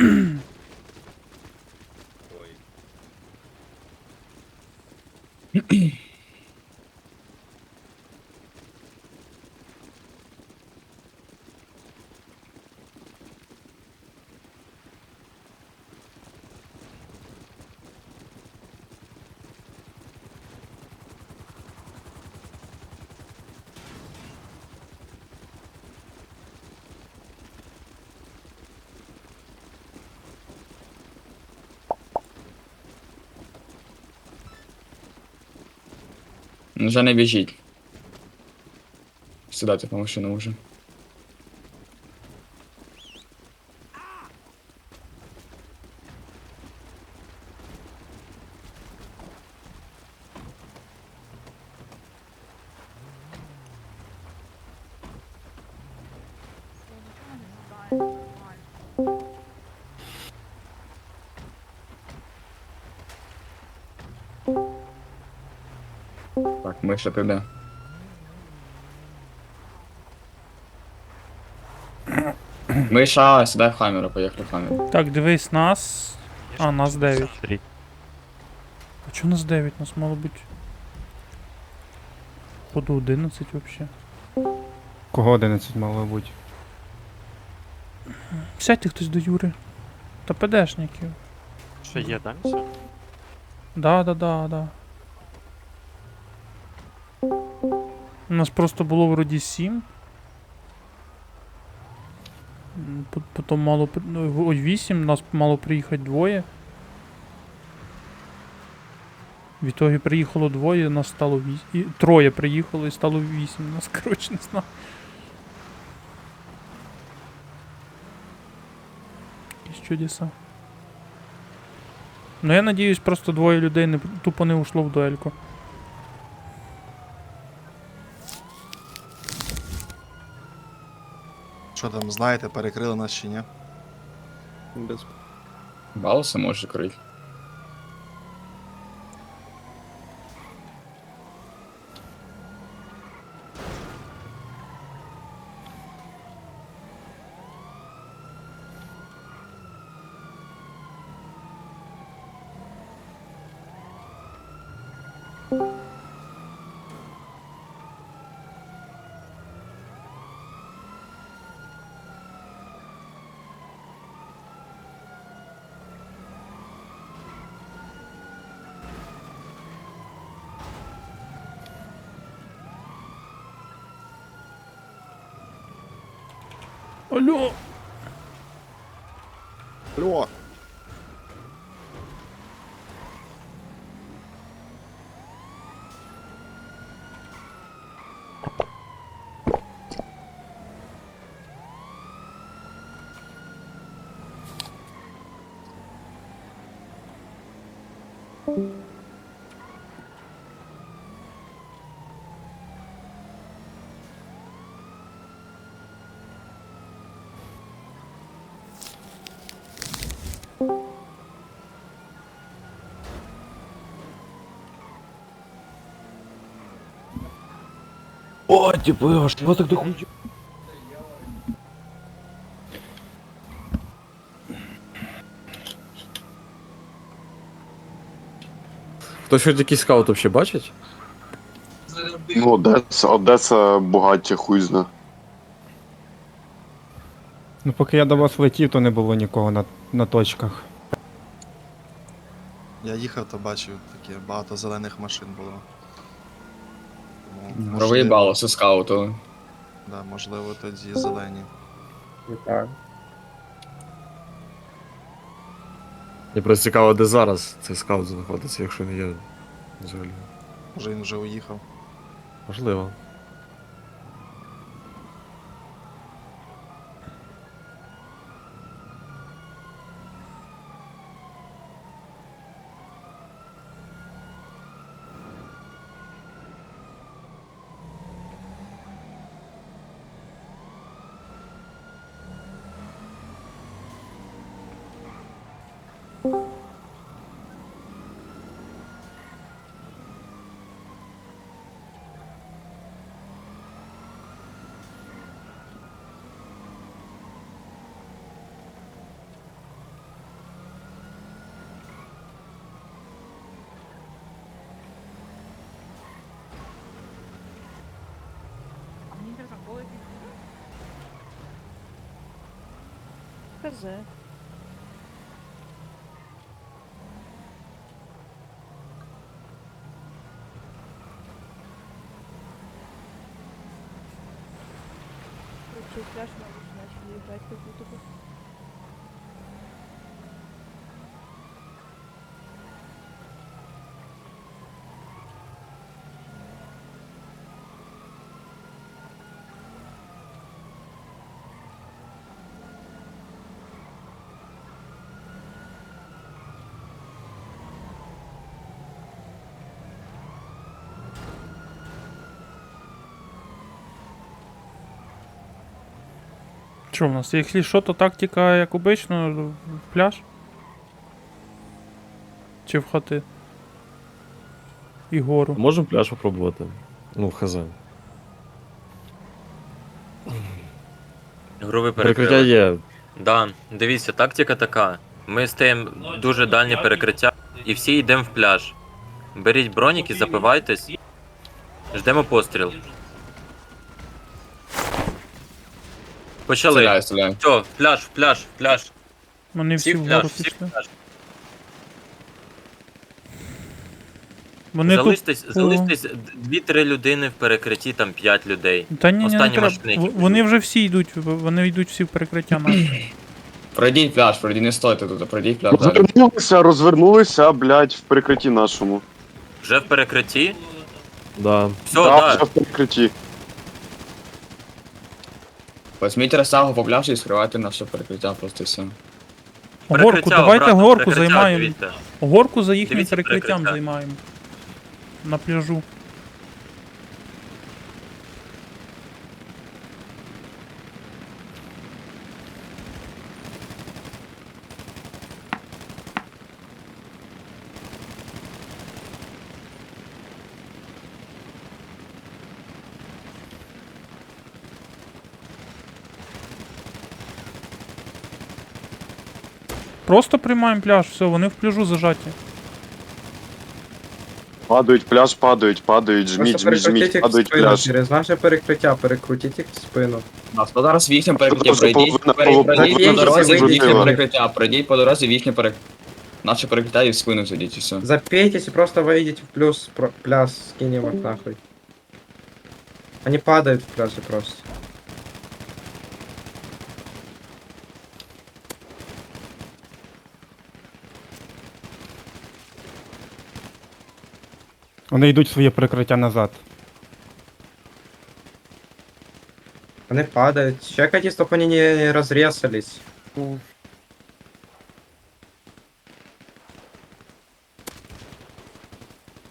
mm Вже не біжіть. Сідайте по машину вже. Так, Миша, ти де? Миша, сідай в хамера, поїхали в хамер. Так, дивись, нас. А, нас 9. А чого нас 9? Нас мало бути. Поду 11 вообще. Кого 11 мало бути? Сядьте хтось до Юри. Та ПДшників. Що є, да? Все? Да, да, да, да. Нас просто було вроді 7. Потім мало ну, ой, 8, нас мало приїхати двоє. В ітогі приїхало двоє, нас стало 8. І троє приїхало і стало 8. Нас, коротше, не знаю. Якісь чудеса. Ну я надіюсь, просто двоє людей не тупо не ушло в дуельку. Що там, знаєте, перекрили нас чи ні? Без Балоса може крити. Алло! Алло! О, типу, а що так дохуя? Хтось хоч якийсь скаут вообще бачить? Ну, Одеса, Одеса багаття хуй зна. Ну поки я до вас летів, то не було нікого на, на точках. Я їхав, то бачив таке багато зелених машин було. Правий скауту. Да, можливо, тоді зелені. Так. Мені просто цікаво, де зараз цей скаут знаходиться, якщо не є взагалі. Може він вже уїхав. Можливо. Хз. Включил пляж, но уже начали играть как Що в нас? Якщо що, то тактика, як обично, в пляж? Чи в хати? І гору. Можемо пляж попробувати. Ну, хз. Гру Перекриття перекриття є. Да, дивіться, тактика така. Ми стаємо дуже дальнє перекриття і всі йдемо в пляж. Беріть броніки, запивайтесь. Ждемо постріл. Почали. Стріляю, стріляю. Все, пляж, пляж, пляж. Вони Всі всі в вгору пляж, всі пішли. пляж. Вони тут. Залиштесь, залиштесь дві-три людини в перекритті, там п'ять людей. Та ні, ні, не останні треба. машини, які В- Вони вже всі йдуть, в- вони йдуть всі в перекриття наші. Пройдіть пляж, пройдіть, не стойте тут, пройдіть пляж далі. Розвернулися, розвернулися, блядь, в перекритті нашому. Вже в перекритті? Да. Все, Так, да. вже в перекритті. Возьміть розтягу по і скривайте наше перекриття, просто і все. Горку, давайте обратно, горку займаємо. дивіться. Горку за їхнім Дивіться перекриттям перекриття. займаємо. На пляжу. Просто приймаємо пляж, все, вони в пляжу зажаті. Падають, пляж падають, падають, жміть, жміть, жміть, падають пляж. Через наше перекриття перекрутіть їх в спину. А хто зараз в їхнє перекриття? Просто Пройдіть, половина- пере- половина- пройдіть по половина дорозі в їхнє закрутила. перекриття, пройдіть по дорозі в їхнє перекриття. Наше перекриття і в спину зайдіть, і все. Запейтесь и просто выйдите в плюс, про- пляж, скинем их нахуй. Они падают в пляже просто. Вони йдуть в своє перекриття назад. Они падают. Чекайте, чтобы они не разрезались.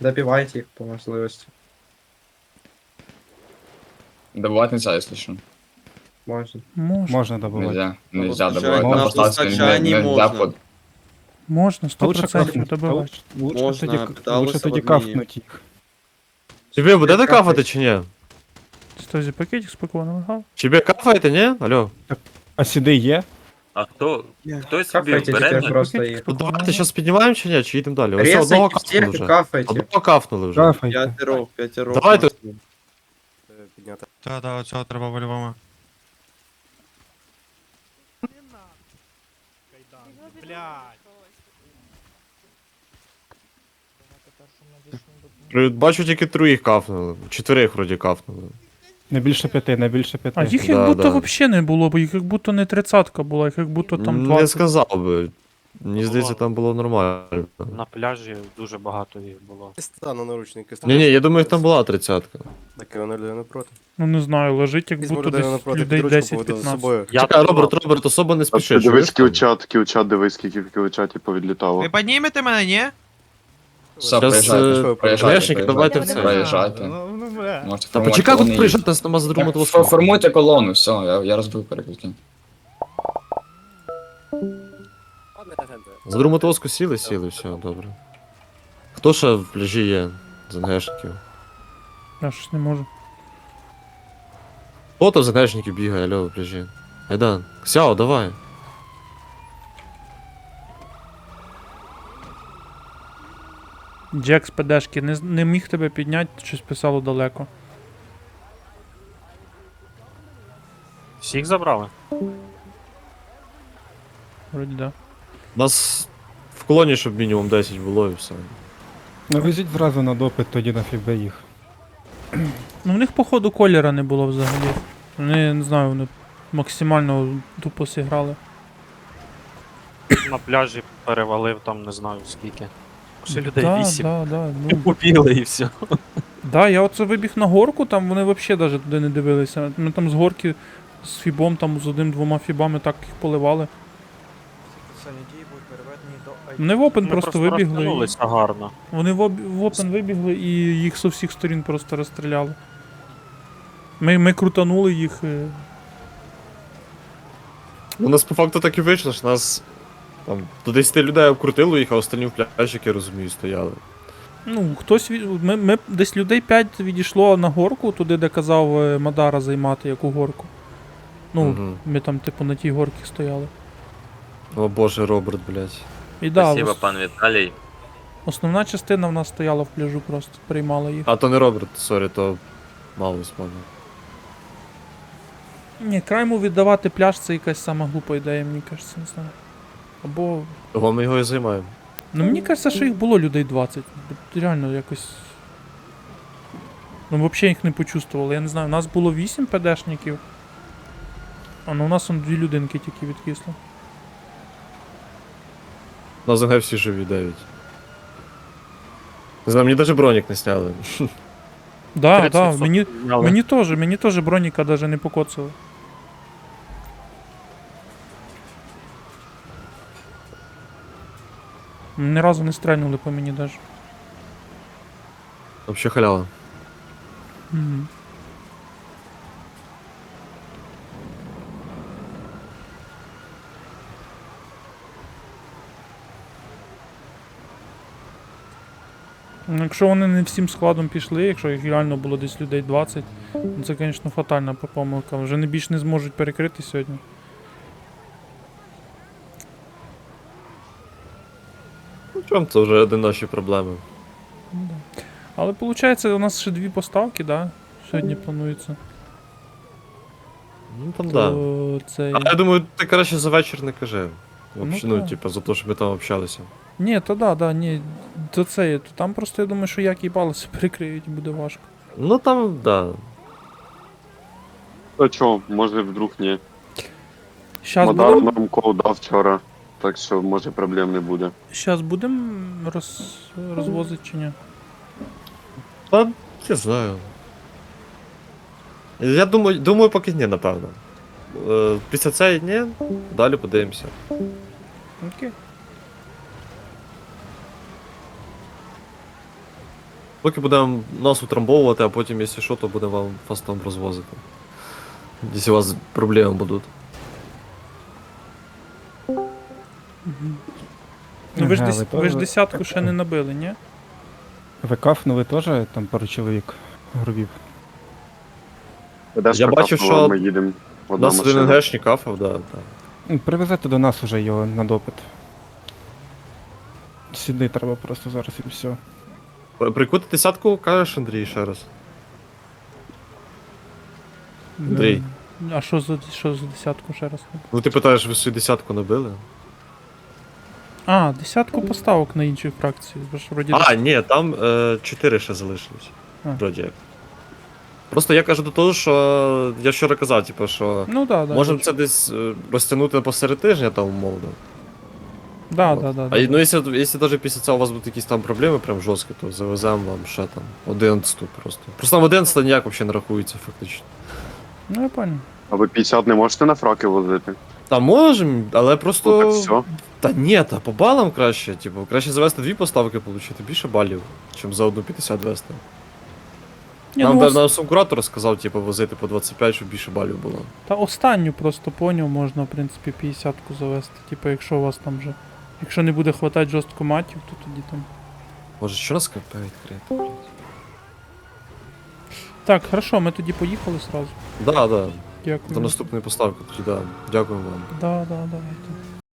Добивайте их по возможности. Добувати нельзя, якщо що. Можно. Можна. Можна добувати. Нельзя, нельзя добувати. на поставити постачанні можна. под- Можна, А лучше 100% кафнуть. добивати. Лучше Можна, тоді, питалися лучше тоді в адміні. кафнуть їх. Тебе будете Кафать. кафати чи ні? Стозі пакетик спокійно легав. Тебе кафаєте, ні? Алло. А сюди є? А хто? Хтось собі Кафайте бере? теперь просто их. Ну давайте зараз піднімаємо чи ні, чи їдемо далі? Ось одного Резайте кафнули всех и вже. кафайте. Одного кафнули вже. Кафайте. П'ятеро, п'ятеро. Давайте. Та, да, цього треба по-любому. Три- Бачу тільки троїх кафнули. Чотирих вроді кафнули. Не більше п'яти, не більше п'яти. А їх як Да, будто да. взагалі не було, бо їх як будто не тридцятка була, їх як будто там Не 20. сказав би. Мені здається, там було нормально. На пляжі дуже багато їх було. Стану наручники. Ні, ні, я думаю, там була тридцятка. Так вона людина напроти. Ну не знаю, лежить як будто десь людей 10-15. Я Чекай, Роберт. Роберт, особо не А спіши. ти дивись чуєш? кілчат, кілчат, дивись, скільки в кілчаті повідлітало. піднімете мене, ні? Все, Щас, проїжджайте, е, проїжджайте, Мешники, давайте проїжджайте, все. проїжджайте. Можете Та формувати почекай, колони тут приїжджати, нас нема за другому Фо-. Формуйте колону, все, я, я розбив перекриття. За мотовозку сіли, сіли, все, добре. Хто ще в пляжі є з НГшників? Я щось не можу. Хто там з НГшників бігає, алло, в пляжі? Айдан, Ксяо, давай. Джек з ПДшки не, не міг тебе підняти, щось писало далеко. Всіх забрали? Вроді да. У нас в колонії, щоб мінімум 10 було і все. Навезіть зразу на допит, тоді на фібе їх. Ну в них походу кольора не було взагалі. Вони, не знаю, вони максимально тупо зіграли. На пляжі перевалив там не знаю скільки. Ще людей да, вісім. Да, да, ну, побігли і все. да, я оце вибіг на горку, там вони взагалі навіть туди не дивилися. Ми там з горки з фібом, там з одним-двома фібами так їх поливали. Вони в опен Ми просто вибігли. І... гарно. Вони в, об... в опен вибігли і їх з усіх сторін просто розстріляли. Ми, ми крутанули їх. е, У нас по факту так і вийшло, що нас там до 10 людей обкрутило їх, а останні в пляжі, як я розумію, стояли. Ну, хтось від... ми, ми десь людей 5 відійшло на горку, туди, де казав е, Мадара займати яку горку. Ну, Мгм. ми там, типу, на тій горці стояли. О боже, Роберт, блядь. І да, Спасибо, ос- пан Віталій. основна частина в нас стояла в пляжу, просто приймала їх. А то не Роберт, сорі, то мало спомнив. Ні, крайму віддавати пляж це якась сама глупа ідея, мені кажеться, не знаю. Або. Того ми його і займаємо. Ну мені кажеться, що їх було людей 20. Реально якось. Ну, взагалі їх не почувствували. Я не знаю, у нас було 8 ПДшників. А ну у нас он дві людинки тільки відкисли. На ЗНГ всі живі 9. Не знаю, мені навіть бронік не сняли. Да, 30 да, мені, мені теж, мені теж броніка навіть не покоцали. Ні разу не стрельнули по мені навіть. Вообще халява. Ну, Якщо вони не всім складом пішли, якщо їх реально було десь людей 20, ну, це, звісно, фатальна помилка. Вже не більш не зможуть перекрити сьогодні. Чом, це вже один наші проблеми. Ну, да. Але виходить, у нас ще дві поставки, да? Сьогодні планується. Ну там да. То це... А я думаю, ти краще за вечір не кажи. Ну, Вообще, ну, так. типа, за те, що ми там общалися. Ні, то да, да, ні. То це, то там просто я думаю, що як їбалося перекриють, буде важко. Ну там, да. А чо, може вдруг ні. Щас Модар будемо нам кол дав вчора, так що може проблем не буде. щас будем роз, розвозити чи ні? Та, я знаю. Я думаю, думаю, поки ні, напевно. Е, Після цієї ні, далі подивимося. Окей. Поки будемо нас утрамбовувати, а потім, якщо що, то будемо вам фастом розвозити. Якщо у вас проблеми будуть. Ви ж, Ага, дес, ви ж десятку ще не набили, ні? Ви кафнули теж там пару чоловік грубів. Я була, що ми їдемо. У нас один. НГшник кафав, да, да. Ну, Привезете до нас уже його на допит. Сюди треба просто зараз і все. При- Прикути десятку, кажеш, Андрій, ще раз. Андрій. А що за, що за десятку ще раз? Ну ти питаєш, ви свою десятку набили? А, десятку поставок на інші фракції. Ви ж вроді А, ні, там е, чотири ще залишилось. А. Вроді як. Просто я кажу до того, що я вчора казав, типу, що Ну да, да. можемо це десь е, розтягнути посеред тижня, там умовно. Да, да, да, А да. й- ну, якщо, якщо навіть після цього у вас будуть якісь там проблеми прям жорсткі, то завеземо вам ще там 11 просто. Просто там 11 ніяк взагалі не рахується фактично. Ну я понял. А ви 50 не можете на фраки возити? Та можемо, але просто. Ну так все. Та ні, та по балам краще, типу, краще завести дві поставки, отримати більше балів, чим за одну 50 вести. Ні, Нам ну, ос- нам сам куратор сказав, типу, возити по 25, щоб більше балів було. Та останню просто поняв, можна, в принципі, 50-ку завести. Типу, якщо у вас там вже. Якщо не буде хватати жорстко матів, то тоді там. Може, що раз КП відкрити? Так, хорошо, ми тоді поїхали сразу. Да, да. Дякую. До наступної поставки тоді, да. Дякую вам. Да, да, давайте.